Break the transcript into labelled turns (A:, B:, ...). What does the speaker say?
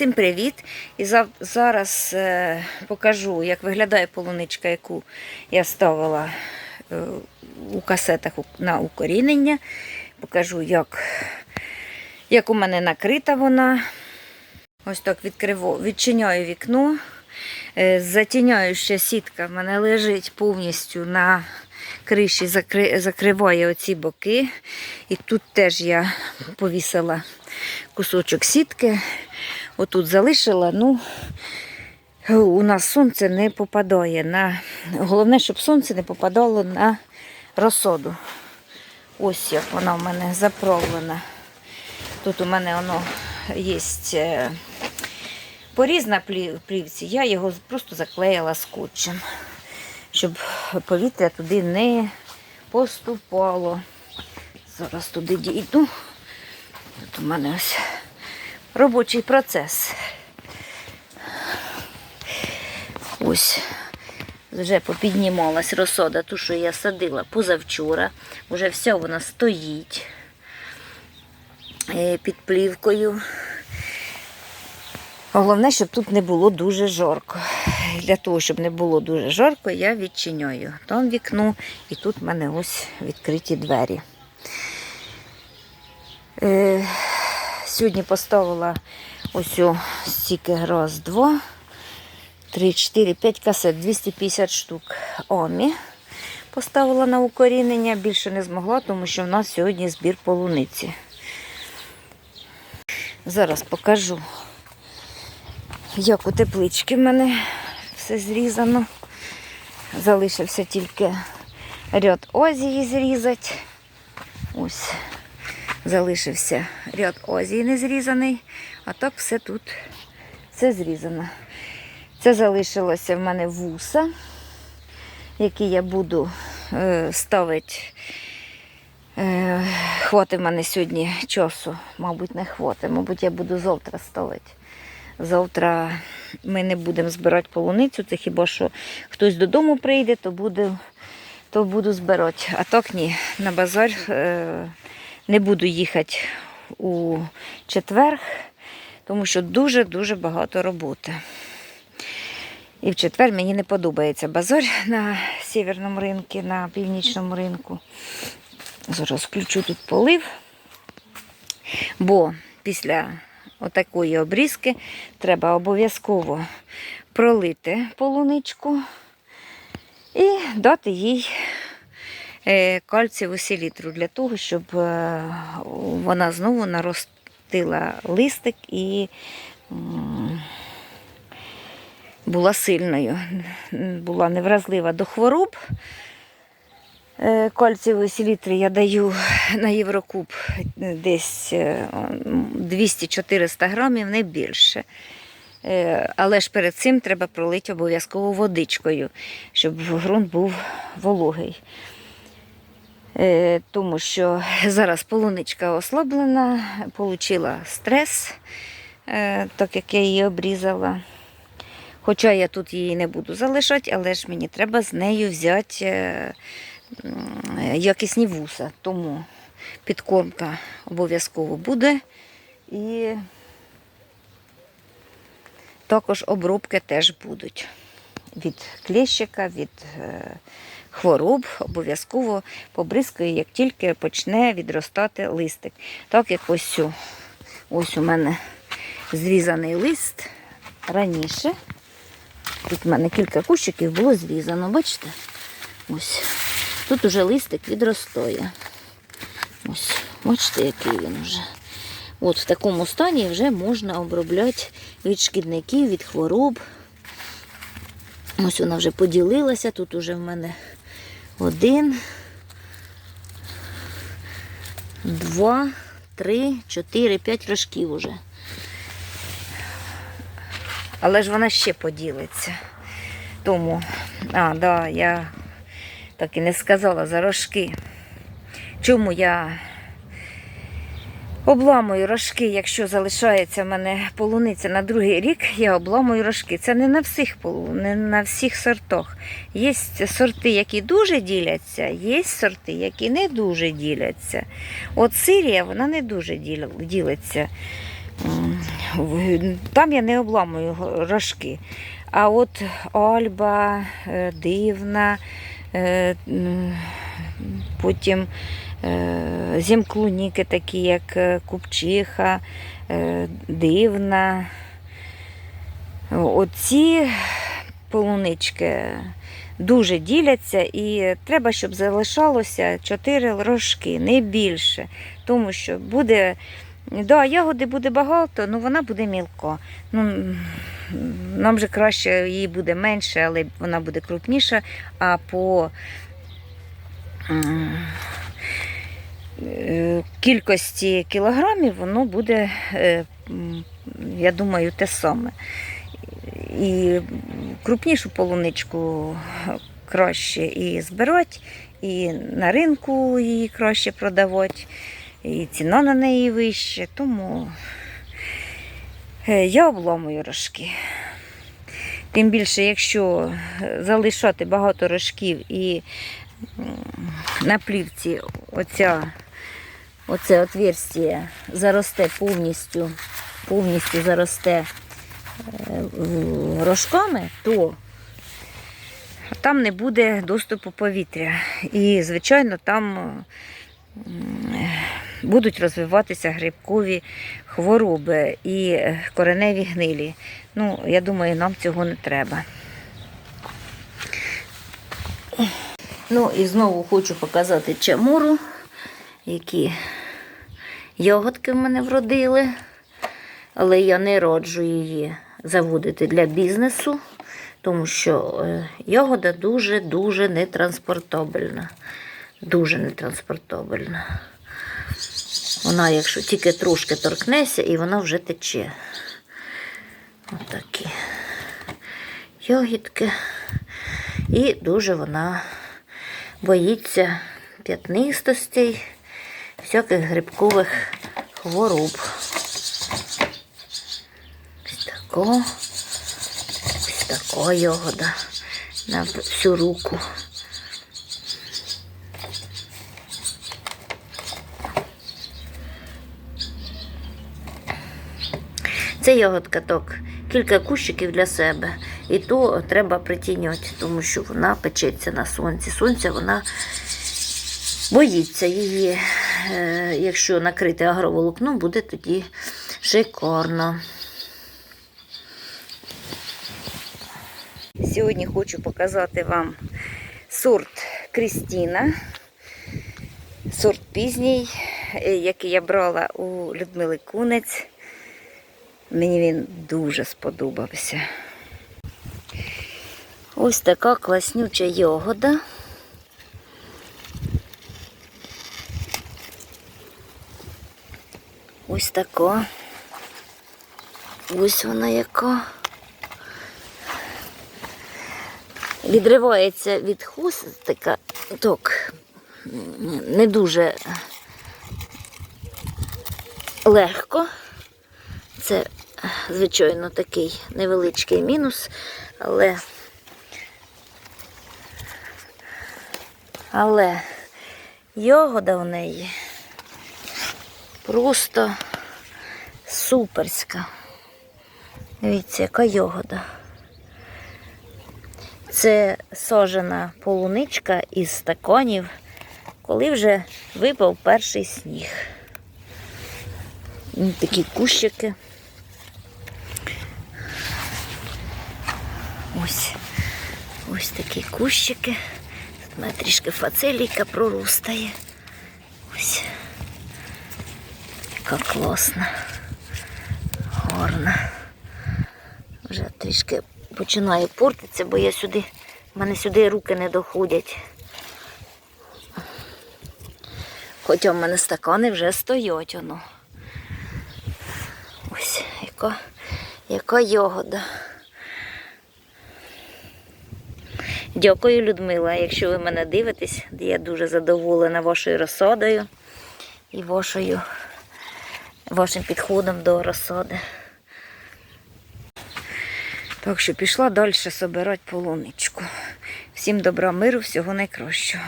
A: Всім привіт! І за- зараз е, покажу, як виглядає полуничка, яку я ставила е, у касетах на укорінення. Покажу, як, як у мене накрита вона. Ось так відкриво, відчиняю вікно. Е, Затіняюча сітка в мене лежить повністю на криші, закри, закриває оці боки. І тут теж я повісила кусочок сітки. Отут залишила. Ну, у нас сонце не попадає на. Головне, щоб сонце не попадало на розсоду. Ось як вона в мене заправлена. Тут у мене воно є е, поріз на плівці, я його просто заклеїла скотчем, щоб повітря туди не поступало. Зараз туди дійду. Тут у мене ось робочий процес. Ось вже попіднімалась розсода, ту, що я садила позавчора. Вже все вона стоїть е, під плівкою. Головне, щоб тут не було дуже жарко. Для того, щоб не було дуже жарко, я відчиняю там вікно, і тут в мене ось відкриті двері. Сьогодні поставила ось стільки раз, два, три, чотири, п'ять касет, 250 штук омі. Поставила на укорінення, більше не змогла, тому що в нас сьогодні збір полуниці. Зараз покажу, як у теплички в мене все зрізано. Залишився тільки ряд озії зрізати. Ось залишився ряд озії не зрізаний, а так все тут все зрізано. Це залишилося в мене вуса, які я буду е, ставити. Е, хватить в мене сьогодні часу, мабуть, не хватить. Мабуть, я буду завтра ставити. Завтра ми не будемо збирати полуницю, це хіба що хтось додому прийде, то, буде, то буду збирати. А так ні, на базар е, не буду їхати у четвер, тому що дуже-дуже багато роботи. І в четвер мені не подобається базар на северному ринку, на північному ринку. Зараз включу тут полив, бо після отакої обрізки треба обов'язково пролити полуничку і дати їй е, кальцієву селітру для того, щоб е, вона знову наростила листик і була сильною, була невразлива до хвороб. Е, Кальцієвої селітри я даю на Єврокуб десь е, 200-400 грамів, не більше. Але ж перед цим треба пролити обов'язково водичкою, щоб ґрунт був вологий. Е, Тому що зараз полуничка ослаблена, отримала стрес, е, так як я її обрізала. Хоча я тут її не буду залишати, але ж мені треба з нею взяти е, якісні вуса. Тому підкормка обов'язково буде. І також обробки теж будуть. Від клещика, від хвороб обов'язково побризкаю, як тільки почне відростати листик. Так як ось, цю- ось у мене зрізаний лист раніше. Тут в мене кілька кущиків було зрізано, бачите? Ось. Тут уже листик відростає. Ось, бачите, який він вже. От в такому стані вже можна обробляти від шкідників, від хвороб. Ось вона вже поділилася. Тут уже в мене один, два, три, чотири, п'ять рожків уже. Але ж вона ще поділиться. Тому, а, да, я так і не сказала за рожки. Чому я обламую рожки, якщо залишається в мене полуниця на другий рік, я обламую рожки. Це не на всіх полу, не на всіх сортах. Є сорти, які дуже діляться, є сорти, які не дуже діляться. От Сирія, вона не дуже ділиться. Там я не обламую рожки. А от Альба, е, дивна, е, потім зімклуніки такі, як е, купчиха, е, дивна. Оці полунички дуже діляться і треба, щоб залишалося 4 рожки, не більше. Тому що буде, да, ягоди буде багато, але вона буде мілко. Ну, нам же краще її буде менше, але вона буде крупніша, а по е, кількості кілограмів воно буде, е, я думаю, те саме. І крупнішу полуничку краще і збирати, і на ринку її краще продавати, і ціна на неї вища. Тому е, я обламую рожки. Тим більше, якщо е, залишати багато рожків і на плівці оця, оце отверстие заросте повністю, повністю заросте е, рожками, то там не буде доступу повітря. І, звичайно, там будуть розвиватися грибкові хвороби і е, кореневі гнилі. Ну, я думаю, нам цього не треба. Ну і знову хочу показати чамуру, які ягодки в мене вродили, але я не раджу її заводити для бізнесу, тому що е, ягода дуже-дуже нетранспортабельна. Дуже нетранспортабельна. Вона, якщо тільки трошки торкнеться, і вона вже тече. Отакі ягідки. І дуже вона боїться п'ятнистостей, всяких грибкових хвороб. Ось тако, ось така ягода на всю руку. Це ягодка так, кілька кущиків для себе. І то треба притінювати, тому що вона печеться на сонці. Сонця вона боїться її. Е, Якщо накрити агроволокном, буде тоді шикарно. Сьогодні хочу показати вам сорт Крістіна. Сорт пізній, е, який я брала у Людмили Кунець. Мені він дуже сподобався. Ось така класнюча ягода. Ось така. Ось вона яка. Відривається від хустика, так, не дуже легко. Це, звичайно, такий невеличкий мінус, але, але ягода в неї просто суперська. Дивіться, яка ягода. Це сожена полуничка із стаканів, коли вже випав перший сніг. Такі кущики. Ось ось такі кущики. Тут у мене трішки фацелійка проростає. Ось. Яка класна, гарна. Вже трішки починає портитися, бо я сюди, в мене сюди руки не доходять. Хоча в мене стакани вже стоять воно. Ось яка, яка ягода. Дякую, Людмила. Якщо ви мене дивитесь, я дуже задоволена вашою розсадою і вашою, вашим підходом до розсади. Так що пішла далі собирати полуничку. Всім добра, миру, всього найкращого.